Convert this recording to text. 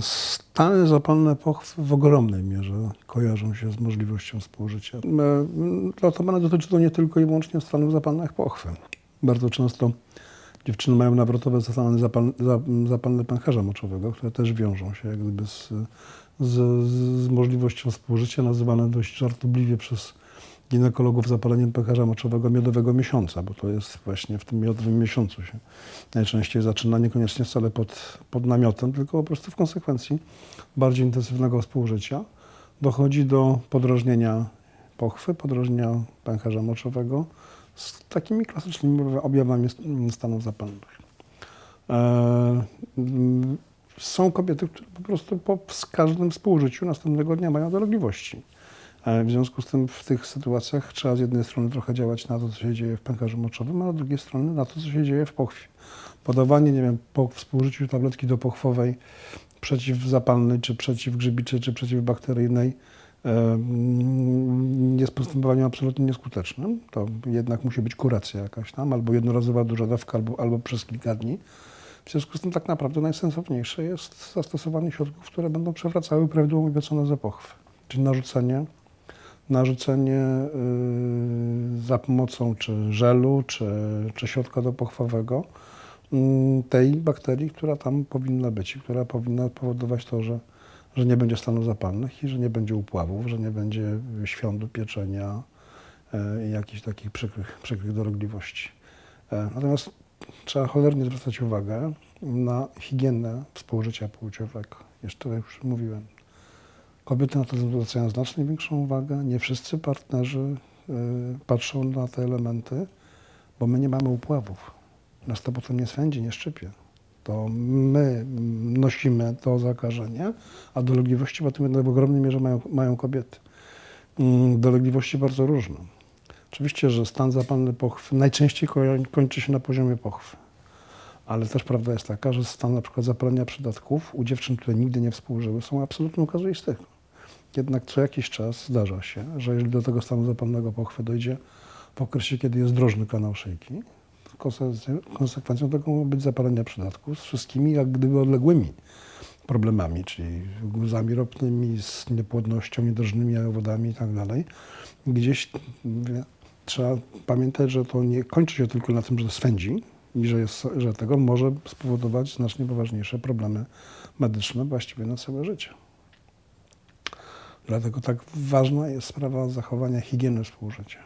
Stany zapalne pochwy w ogromnej mierze kojarzą się z możliwością współżycia. E, Notabene dotyczy to nie tylko i wyłącznie stanów zapalnych pochwy. Bardzo często dziewczyny mają nawrotowe stany zapalne, za- zapalne pęcherza moczowego, które też wiążą się jak gdyby z, z, z możliwością współżycia, nazywane dość żartobliwie przez ginekologów zapaleniem pęcherza moczowego miodowego miesiąca, bo to jest właśnie w tym miodowym miesiącu się najczęściej zaczyna, niekoniecznie wcale pod, pod namiotem, tylko po prostu w konsekwencji bardziej intensywnego współżycia dochodzi do podrażnienia pochwy, podrażnienia pęcherza moczowego z takimi klasycznymi objawami st- stanów zapalnych. E, Są kobiety, które po prostu po każdym współżyciu następnego dnia mają dolegliwości. E, W związku z tym w tych sytuacjach trzeba z jednej strony trochę działać na to, co się dzieje w pęcherzu moczowym, a z drugiej strony na to, co się dzieje w pochwie. Podawanie, nie wiem, po współżyciu tabletki dopochwowej przeciwzapalnej, czy przeciwgrzybiczej, czy przeciwbakteryjnej e, jest postępowaniem absolutnie nieskutecznym. To jednak musi być kuracja jakaś tam, albo jednorazowa duża dawka, albo, albo przez kilka dni. W związku z tym tak naprawdę najsensowniejsze jest zastosowanie środków, które będą przewracały prawidłową biocenozę pochwy, czyli narzucenie, narzucenie yy, za pomocą czy żelu, czy, czy środka dopochwowego mm, tej bakterii, która tam powinna być i która powinna powodować to, że, że nie będzie stanów zapalnych i że nie będzie upławów, że nie będzie świądu, pieczenia e, i jakichś takich przykrych, przykrych dolegliwości. E, Natomiast trzeba cholernie zwracać uwagę na higienę współżycia płciowego. Jeszcze już mówiłem. Kobiety na to zwracają znacznie większą uwagę. Nie wszyscy partnerzy y, patrzą na te elementy, bo my nie mamy upławów. Nas to potem nie swędzi, nie szczypie. To my nosimy to zakażenie, a dolegliwości potem w ogromnej mierze mają, mają kobiety. Mm, Dolegliwości bardzo różne. Oczywiście, że stan zapalny pochwy najczęściej ko- kończy się na poziomie pochwy. Ale też prawda jest taka, że stan na przykład zapalenia przydatków u dziewczyn, które nigdy nie współżyły, są absolutną kazuistyką. Jednak co jakiś czas zdarza się, że jeżeli do tego stanu zapalnego pochwy dojdzie w okresie, kiedy jest drożny kanał szyjki, konsekwencją- tego mogą być zapalenia przydatków z wszystkimi jak gdyby odległymi problemami, czyli guzami ropnymi, z niepłodnością, niedrożnymi jajowodami i tak. Gdzieś trzeba pamiętać, że to nie kończy się tylko na tym, że swędzi i że, jest, że tego może spowodować znacznie poważniejsze problemy medyczne właściwie na całe życie. Dlatego tak ważna jest sprawa zachowania higieny współżycia.